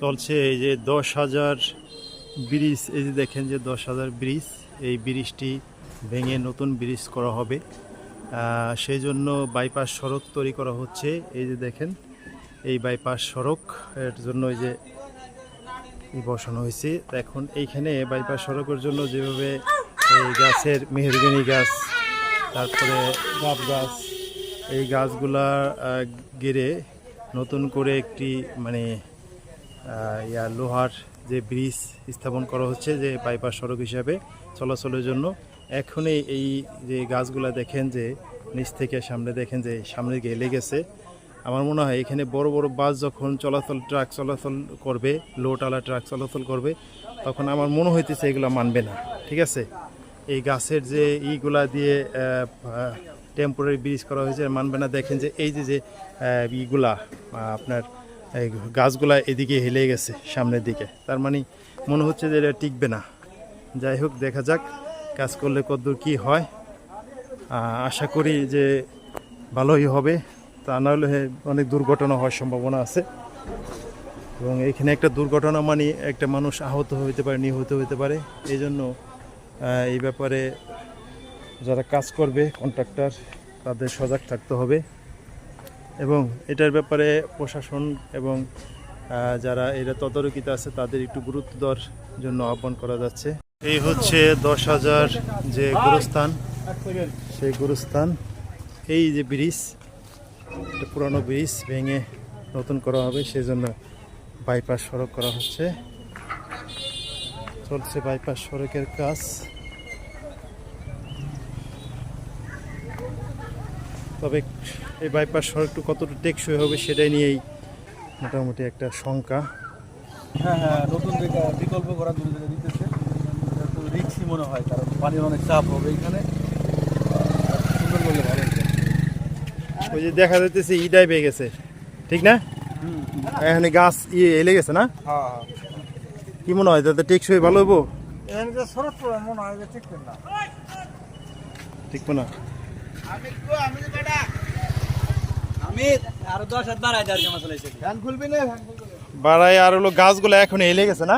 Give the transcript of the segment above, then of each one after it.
চলছে এই যে দশ হাজার ব্রিজ, এই যে দেখেন যে দশ হাজার ব্রিজ, এই ব্রিজটি ভেঙে নতুন ব্রিজ করা হবে। সেই জন্য বাইপাস সড়ক তৈরি করা হচ্ছে। এই যে দেখেন, এই বাইপাস সড়ক, এর জন্য এই যে বসানো হয়েছে। এখন এইখানে বাইপাস সড়কের জন্য যেভাবে এই গাছের মেহরগিনি গাছ, তারপরে গাব গাছ, এই গাছগুলা গেড়ে নতুন করে একটি মানে ইয়া লোহার যে ব্রিজ স্থাপন করা হচ্ছে যে বাইপাস সড়ক হিসাবে চলাচলের জন্য, এখনই এই যে গাছগুলা দেখেন যে নিচ থেকে সামনে দেখেন যে সামনে গিয়ে লেগেছে। আমার মনে হয় এখানে বড় বড় বাস যখন চলাচল, ট্রাক চলাচল করবে লোটালা ট্রাক চলাচল করবে, তখন আমার মনে হইতেছে এগুলো মানবে না, ঠিক আছে? এই গাছের যে ইগুলা দিয়ে টেম্পোরারি ব্রিজ করা হয়েছে, মানবে না। দেখেন যে এই যে যে ইগুলা আপনার এই গাছগুলা এদিকে হেলে গেছে, সামনের দিকে। তার মানে মনে হচ্ছে যে এটা টিকবে না। যাই হোক, দেখা যাক কাজ করলে কতদূর কি হয়। আশা করি যে ভালোই হবে। তা না হলে অনেক দুর্ঘটনা হওয়ার সম্ভাবনা আছে। এবং এখানে একটা দুর্ঘটনা মানে একটা মানুষ আহত হতে পারে, নিহত হতে পারে। এই জন্য এই ব্যাপারে যারা কাজ করবে কন্ট্রাক্টর তাদের সজাগ থাকতে হবে। এবং এটার ব্যাপারে প্রশাসন এবং যারা এরা তদারকিতে আছে, তাদের একটু গুরুত্ব দেওয়ার জন্য আহ্বান করা যাচ্ছে। এই হচ্ছে দশ হাজার যে গুরুস্থান, সেই গুরুস্থান, এই যে ব্রিজ, এটা পুরানো ব্রিজ ভেঙে নতুন করা হবে সেই জন্য বাইপাস সড়ক করা হচ্ছে। চলছে বাইপাস সড়কের কাজ। তবে এই বাইপাস সড়কটু কতটুকু টেকসই হবে সেটাই নিয়েই মোটামুটি একটা শঙ্কা। হ্যাঁ হ্যাঁ নতুন বিকল্প করার জন্য যেটা দিতেছে একটু রিক্সি মনে হয় কারণ পানির অনেক চাপ হবে এখানে। সুন্দর করলে ভালো ওই যে দেখা যাইতেছে ইডাই পেয়ে গেছে ঠিক না? এখানে গাছ ইয়ে এলে গেছে না? হ্যাঁ কি মনে হয় তাতে টেকসই ভালো হব এখানে যে শরৎ মনে হয় যে ঠিক না। ঠিকবো না বাড়াই না না। আর হলো গাছগুলো এখন এলে গেছে না?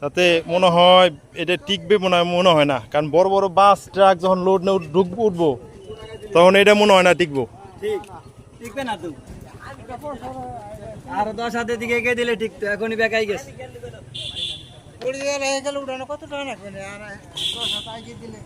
তাতে মনে হয় এটা টিকবে মনে হয় মনে হয় না। কারণ বড় বড় বাস ট্রাক যখন লোড নিয়ে ঢুকবো উঠবো তখন এটা মনে হয় না টিকবো। টিকবে না তুই আরও দশ হাতের দিকে এগিয়ে দিলে ঠিক তো এখনই বেকাই গেছে। উড়ে গেলে উড়ানো কত টাকা লাগবে? দিলে।